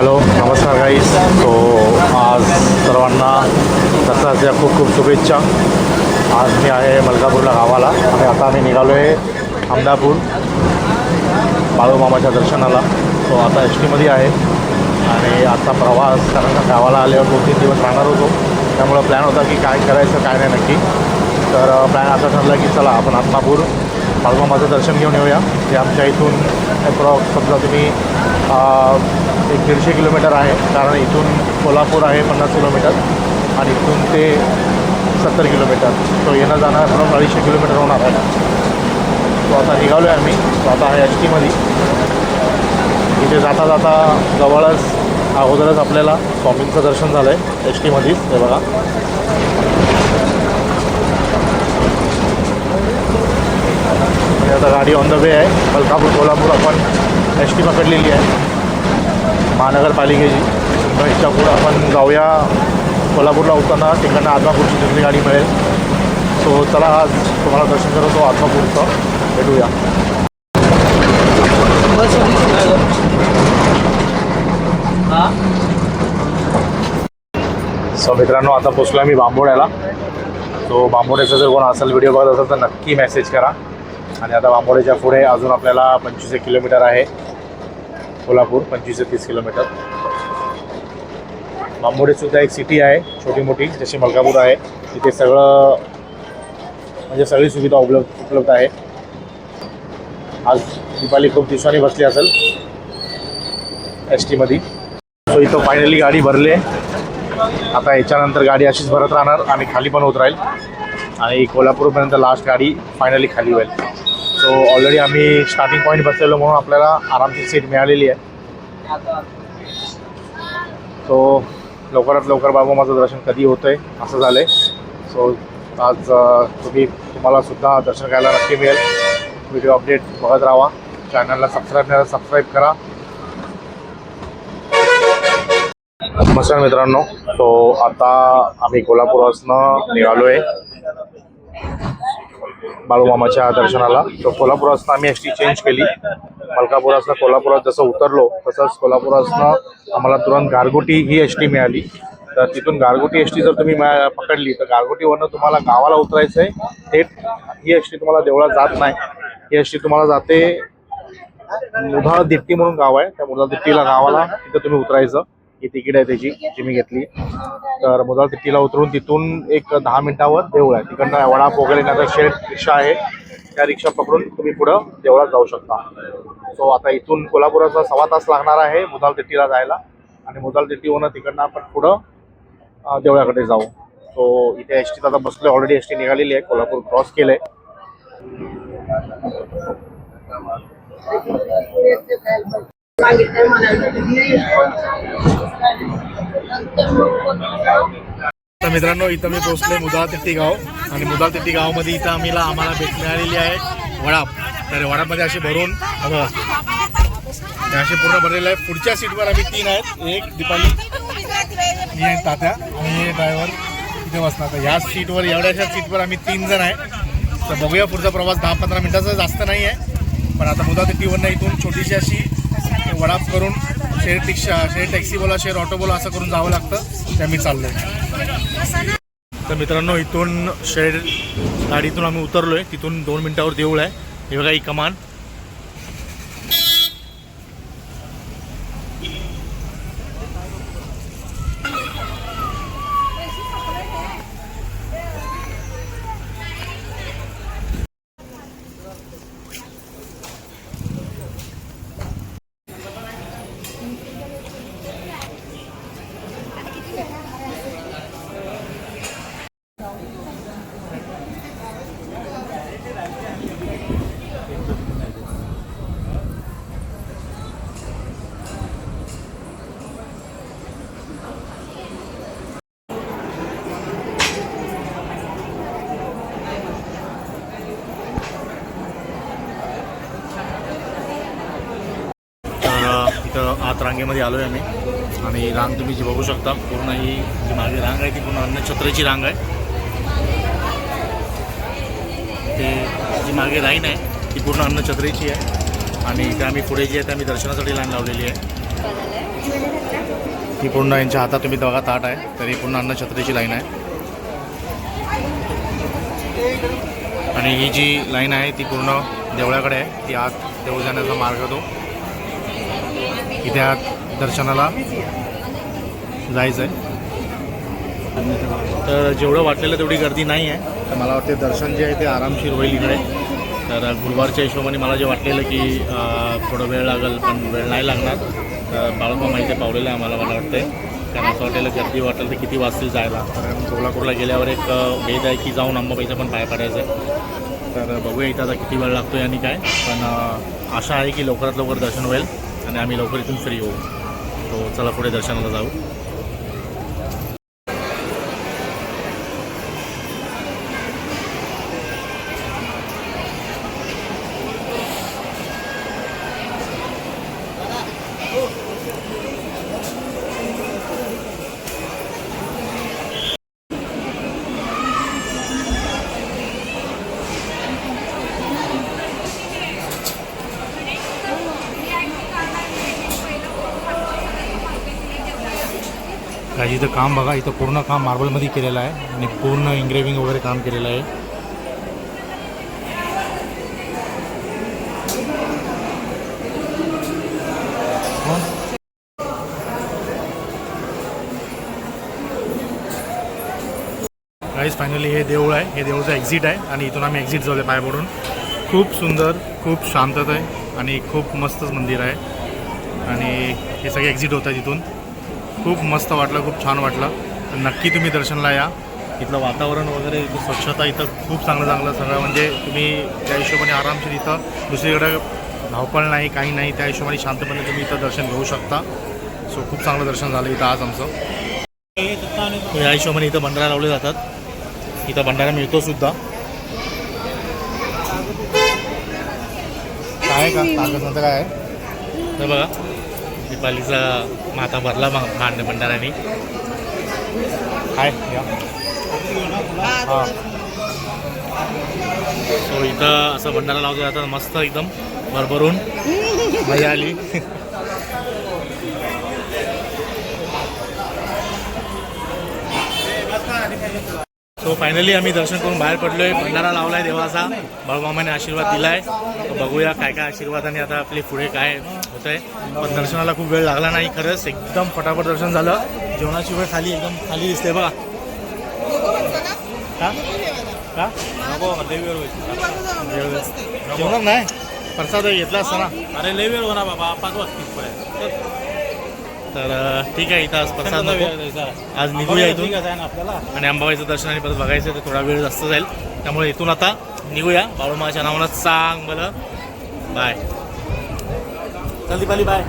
Hello नमस्कार गाईस तो आज सर्वांना दसऱ्याच्या खूप खूप शुभेच्छा. आज मी आहे मलकापूरला गावाला आणि आता आम्ही निघालो आहे अहमदापूर बाळूमामाच्या दर्शनाला. तो आता एस टीमध्ये आहे आणि आता प्रवास कारण गावाला आल्यावर दोन तीन दिवस राहणार होतो. त्यामुळं प्लॅन होता की काय करायचं काय नाही नक्की. तर प्लॅन असा ठरला की चला आपण आत्मापूर बाळूमामाचं दर्शन घेऊन येऊया. ते आमच्या इथून अप्रॉक्स समजा तुम्ही एक दीडशे किलोमीटर आहे कारण इथून कोल्हापूर आहे पन्नास किलोमीटर आणि इथून ते सत्तर किलोमीटर. तो येणं जाणं म्हणून अडीचशे किलोमीटर होणार आहे. तो आता निघालो आहे आम्ही. तो आता आहे एस टीमध्ये इथे जाता जाता जवळच अगोदरच आपल्याला स्वामींचं दर्शन झालं आहे एस टीमध्येच हे बघा. आता गाडी ऑन द वे आहे. मलकापूर कोल्हापूर आपण एस टी पकडलेली आहे. महानगरपालिकेची. मग पुढं आपण जाऊया. कोल्हापूरला उतरणार. तिकडनं आत्मापूरची दुसरी गाडी मिळेल. सो चला आज तुम्हाला दर्शन करतो आत्मापूरचं भेटूया. सो मित्रांनो आता पोचलो मी बांबोड्याला. सो बांबोड्याचा जर कोण असेल व्हिडिओ बघत असेल तर नक्की मेसेज करा. आणि आता बांबोड्याच्या पुढे अजून आपल्याला पंचवीस एक किलोमीटर आहे. कोल्हापूर पंचवीस ते तीस किलोमीटर. बांबोडेसुद्धा एक सिटी आहे छोटी मोठी जशी मलकापूर आहे. तिथे सगळं म्हणजे सगळी सुविधा उपलब्ध उपलब्ध आहे. आज दीपाली खूप दिवसांनी बसली असेल एस टीमध्ये सो इथं फायनली गाडी भरली. आहे आता याच्यानंतर गाडी अशीच भरत राहणार आणि खाली पण होत राहील. आणि कोल्हापूरपर्यंत लास्ट गाडी फायनली खाली होईल. सो ऑलरेडी आम्ही स्टार्टिंग पॉईंट बसलेलो म्हणून आपल्याला आरामची सीट मिळालेली आहे. सो लवकरात लवकर बाबा माझं दर्शन कधी होतं आहे असं झालं आहे सो आज तुम्ही तुम्हाला सुद्धा दर्शन करायला नक्की मिळेल. व्हिडिओ अपडेट बघत राहा. चॅनलला सबस्क्राईब नाही सबस्क्राईब करा. नमस्कार मित्रांनो. तो आता आम्ही कोल्हापूरपासून निघालो आहे बाळूमामाच्या दर्शनाला. तर कोल्हापुरासनं आम्ही एस टी चेंज केली. मलकापुरासनं कोल्हापुरात जसं उतरलो तसंच कोल्हापुरातनं आम्हाला तुरंत गारगोटी ही एस टी मिळाली. तर तिथून गारगोटी एस टी जर तुम्ही पकडली तर गारगोटीवरनं तुम्हाला गावाला उतरायचं आहे थेट ही एस टी तुम्हाला देवळात जात नाही. ही एस टी तुम्हाला जाते मुधा दिट्टी म्हणून गाव आहे. त्या मुधा दिट्टीला गावाला तिथं तुम्ही उतरायचं. ही तिकीट आहे त्याची जी मी घेतली. तर मुदाल तिट्टीला उतरून तिथून एक दहा मिनिटावर देऊळ आहे. तिकडनं वडाप वगैरे नंतर शेड रिक्षा आहे. त्या रिक्षा पकडून तुम्ही पुढं देवळात जाऊ शकता. सो आता इथून कोल्हापुराचा सव्वा तास लागणार आहे मुदाल तिट्टीला जायला. आणि मुदाल तिट्टीवरनं तिकडनं आपण पुढं देवळाकडे जाऊ. सो इथे एस टीत आता बसलो ऑलरेडी एस टी निघालेली आहे. कोल्हापूर क्रॉस केलं आहे तर मित्रांनो इथं मी पोहोचले मुदाळ तिट्टी गाव आणि मुदाळ तिट्टी गावामध्ये इथं आम्ही आम्हाला भेट मिळालेली आहे वडाप. तर वडापमध्ये असे भरून असे पूर्ण भरलेले आहे. पुढच्या सीटवर आम्ही तीन आहेत. एक दीपाली मी तात्या आणि ड्रायव्हर इथे बसणार तर ह्या सीटवर एवढ्याशा सीटवर आम्ही तीन जण आहे. तर बघूया पुढचा प्रवास दहा पंधरा मिनिटाचा जास्त नाही आहे पण आता मुदा तिट्टीवरनं इथून छोटीशी अशी वडाप करून शेअर रिक्षा शेअर टॅक्सी बोला शेअर ऑटो बोला असं करून जावं लागतं त्या मी चाललोय. तर मित्रांनो इथून शेड गाडीतून आम्ही उतरलो आहे तिथून दोन मिनिटावर देऊळ आहे. हे बघा ही कमान तर इथं आत रांगेमध्ये आलो आहे आम्ही. आणि रांग तुम्ही जी बघू शकता. पूर्ण ही जी मागे रांग आहे ती पूर्ण अन्नछत्राची रांग आहे. ते जी मागे लाईन आहे ती पूर्ण अन्नछत्रीची आहे. आणि इथे आम्ही पुढे जी आहे ते आम्ही दर्शनासाठी लाईन लावलेली आहे. ही पूर्ण यांच्या हातात तुम्ही बघा ताट आहे तरी पूर्ण अन्नछत्रीची लाईन आहे. आणि ही जी लाईन आहे ती पूर्ण देवळाकडे आहे. ती आत देऊळ जाण्याचा मार्ग तो इथे आत दर्शनाला जायचं आहे तर जेवढं वाटलेलं तेवढी गर्दी नाही आहे. तर मला वाटते दर्शन जे आहे ते आरामशीर होईल इकडे. तर गुरुवारच्या हिशोबाने मला जे वाटलेलं की थोडं वेळ लागेल पण वेळ नाही लागणार. तर बाळबा माहिती पावलेलं आहे आम्हाला मला वाटते कारण असं वाटेल गर्दी वाटेल तर किती वाजतील जायला. कारण कोल्हापूरला गेल्यावर एक भेद आहे की जाऊन अंबाबाईचा पण पाय पडायचं आहे तर बघूया इथं आता किती वेळ लागतो आणि काय. पण आशा आहे की लवकरात लवकर दर्शन होईल आणि आम्ही लवकर इथून फ्री होऊ. तो चला पुढे दर्शनाला जाऊ. काही इथं काम बघा इथं पूर्ण काम मार्बलमध्ये केलेलं आहे आणि पूर्ण इंग्रेविंग वगैरे काम केलेलं आहे. काहीच फायनली हे देऊळ आहे. हे देऊळचं एक्झिट आहे आणि इथून आम्ही एक्झिट झालो पाय पडून. खूप सुंदर खूप शांतता आहे आणि खूप मस्तच मंदिर आहे. आणि हे सगळे एक्झिट होत आहेत इथून. खूप मस्त वाटलं खूप छान वाटलं. नक्की तुम्ही दर्शनला या. इथलं वातावरण वगैरे स्वच्छता इथं खूप चांगलं चांगलं. सगळं म्हणजे तुम्ही त्या हिशोबाने आरामशीर इथं दुसरीकडे धावपळ नाही काही नाही त्या हिशोबाने शांतपणे तुम्ही इथं दर्शन घेऊ शकता. सो खूप चांगलं दर्शन झालं इथं आज आमचं. या हिशोबाने इथं भंडारा लावले जातात. इथं भंडारा मिळतो सुद्धा. काय आहे का? कागदपत्र काय आहे? तर बघा. दीपालीचा माता भरला मग भांड भंडाराने. काय हां. सो इथं असं भंडारा लावतो जातात मस्त एकदम भरभरून. मजा आली. सो फायनली आम्ही दर्शन करून बाहेर पडलोय. भंडारा लावलाय देवाचा. बाळूमामाने आशीर्वाद दिलाय. तर बघूया काय काय आशीर्वादाने आता आपले पुढे काय होत आहे पण दर्शनाला खूप वेळ लागला नाही खरंच. एकदम फटाफट दर्शन झालं. जेवणाची वेळ खाली एकदम खाली दिसते बघा. का? का? जेवणार नाही? प्रसाद घेतला असता ना. अरे लय वेळ होणार बाबा. पाच वाजतील तर ठीक आहे इथं आज प्रसाद नको. आज निघूया इथून. आणि अंबाबाईचं दर्शन आणि परत बघायचं तर थोडा वेळ जास्त जाईल. त्यामुळे इथून आता निघूया. बाळूमाच्या नावानं सांग मला बाय. चल दीपाली बाय.